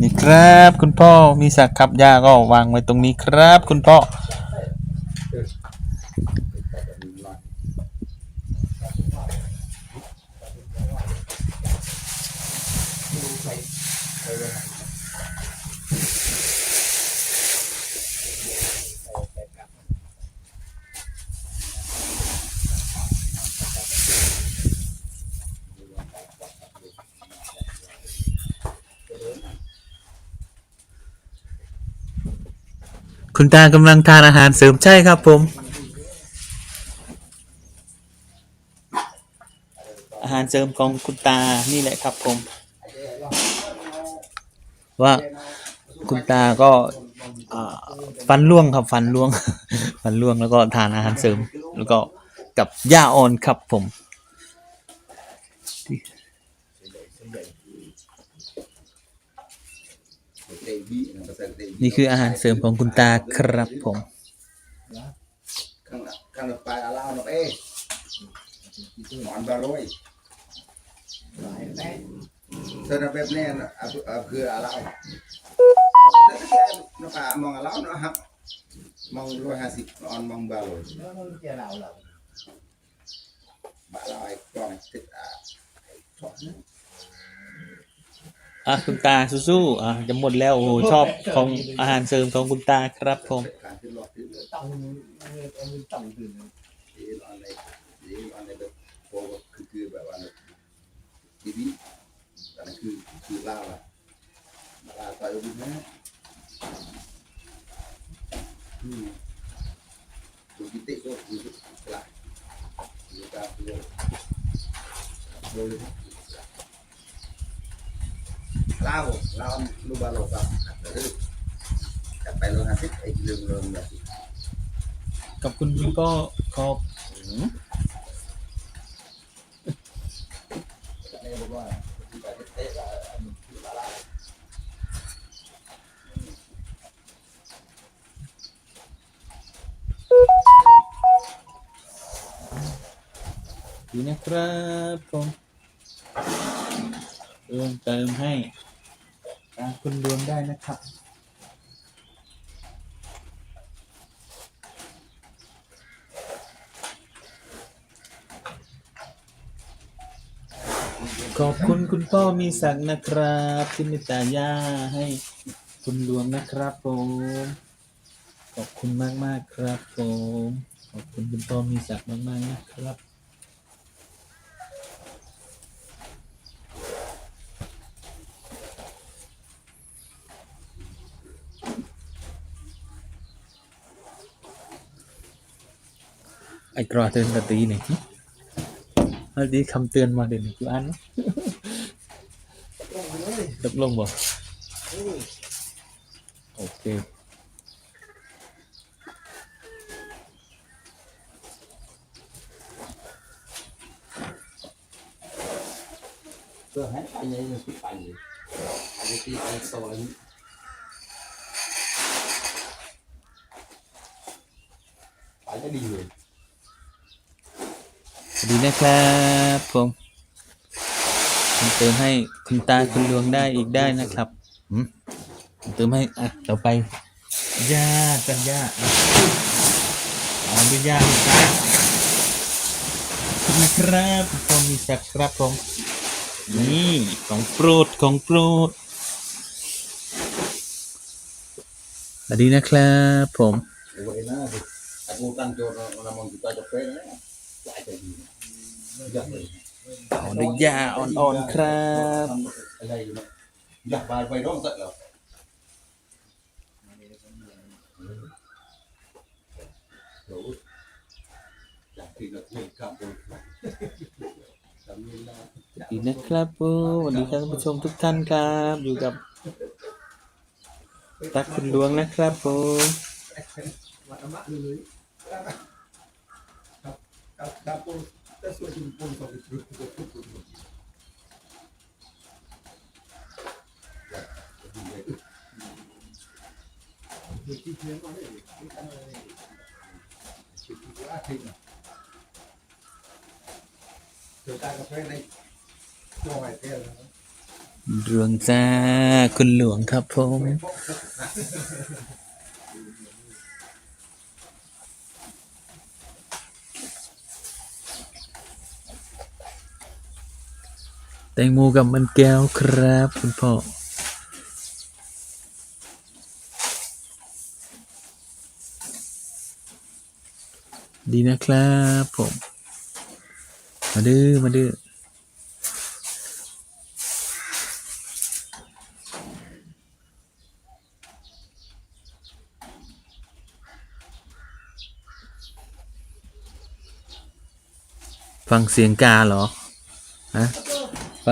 นี่ครับคุณพ่อมีสักขับยาก็วางไว้ตรงนี้ครับ คุณพ่อ คุณตากำลังทานอาหารเสริมใช่ครับ ผม อาหารเสริมของคุณตานี่แหละครับ ผม ว่าคุณตาก็ฟันร่วงครับฟันร่วง ฟันร่วงแล้วก็ทานอาหารเสริม แล้วก็กับหญ้าอ่อนครับผม นี่คืออาหารเสริมของคุณตาครับผมข้างข้างไปอาลาวนะเอ้หมอนบาลอยเธอแบบนี้นะคืออาลาวนะป่ามองอาลาวนะครับมองร้อยห้าสิบออนมองบาลอยบาลอยก่อนติดอ่าชอบ อะคุณตาสู้ๆอะจะหมดแล้วโอ้โหชอบของอาหารเสริมของคุณตาครับผมการที่หลอกที่ต้องต้องตื่นที่ออนในที่ออนในแบบโอ้คือคือแบบว่าทีวีแต่นั่นคือคือลาวอะลาวต่อย ลาดูกลาดูดูลาวลาวลูบาโลกับจะไปโรงงานที่ไอ้เรื่องเรื่องแบบกับคุณคุณก็ขอบดีนะครับผมเติมเติมให้ คุณดวงได้นะครับ ขอบคุณคุณพ่อมีศักนะครับที่เมตตาย่าให้คุณดวงนะครับผม ขอบคุณมากมากครับผม ขอบคุณคุณพ่อมีศักมากมากนะครับ กรอเตือนกะตีหน่อยเอาดีคำเตือนมาเดี๋ยวนี้กูอ่านนะตกลงบ่โอเคเพื่อให้ไปยังไปเลยอันนี้ที่ไอ้โซนไปจะดีเลย ดีนะครับผมผมเติมให้คุณตาคุณดวงได้อีกได้นะครับหืมผมเติมให้อะต่อไปย่ากันย่าอะเอาด้วยย่าลูกตาขอบคุณนะครับผมมีสักดิ์ครับผมนี่ของโปรดของโปรดสวัสดีนะครับผมโอ้ยนะ aku ตั้งโจทย์ เรามองจุดจะเนนะหลายจะดีอยากเลยเอาด้วยย่าอ่อนๆครับอะไรอยู่นะอยากไปไปร้องสักเหรออยากที่เราเล่นข้ามไปทำนี่นะสวัสดีนะครับผมสวัสดีท่านผู้ชมทุกท่านครับ อยู่กับตักคุณดวงนะครับผมวัดอมะเลยครับครับครับ ปูแต่ส่วนที่ปูสองสิบรูปปูปูปูดูที่เพียงมาเลยที่ทำอะไรที่ว่าทิ้งเกิดการกา แตงโมกับมันแก้วครับ คุณพ่อดีนะครับผม มาดื้อมาดื้อฟังเสียงกาเหรอ ฮะ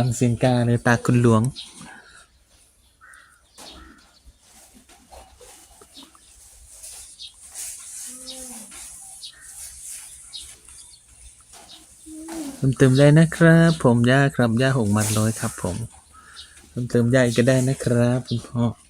ฟังเสียงกาในตาคุณหลวง เติมเติมได้นะครับ ผมย่าครับย่าหงมัดร้อยครับ ผมเติมเติมย่าอีกก็ได้นะครับ คุณพ่อ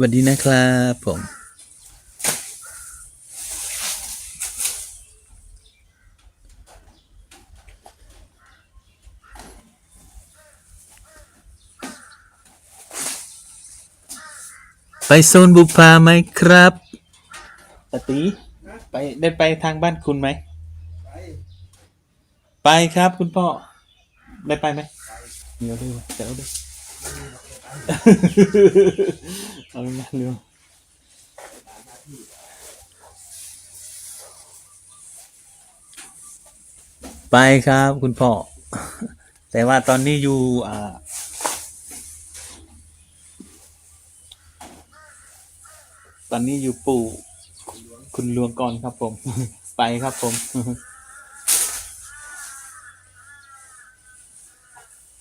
วัสดีนะครับผม ไปโซนบุพาไหมครับปะติไปได้ไปทางบ้านคุณไหมไปไปครับคุณพ่อ ได้ไปไหมเดี๋ยวด้วยเดี๋ยวด้วย เอาเลยนะเร็วไปครับคุณพ่อ แต่ว่าตอนนี้อยู่อ่าตอนนี้อยู่ปู่คุณหลวงก่อนครับผม ไปครับผม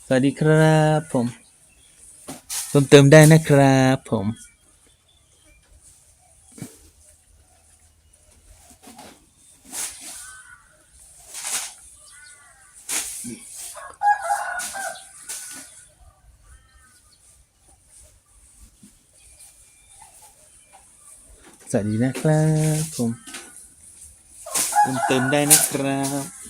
สวัสดีครับผม พิ่มเติมได้นะครับผมสวัสดีนะครับผมเพิ่มเติมได้นะครับ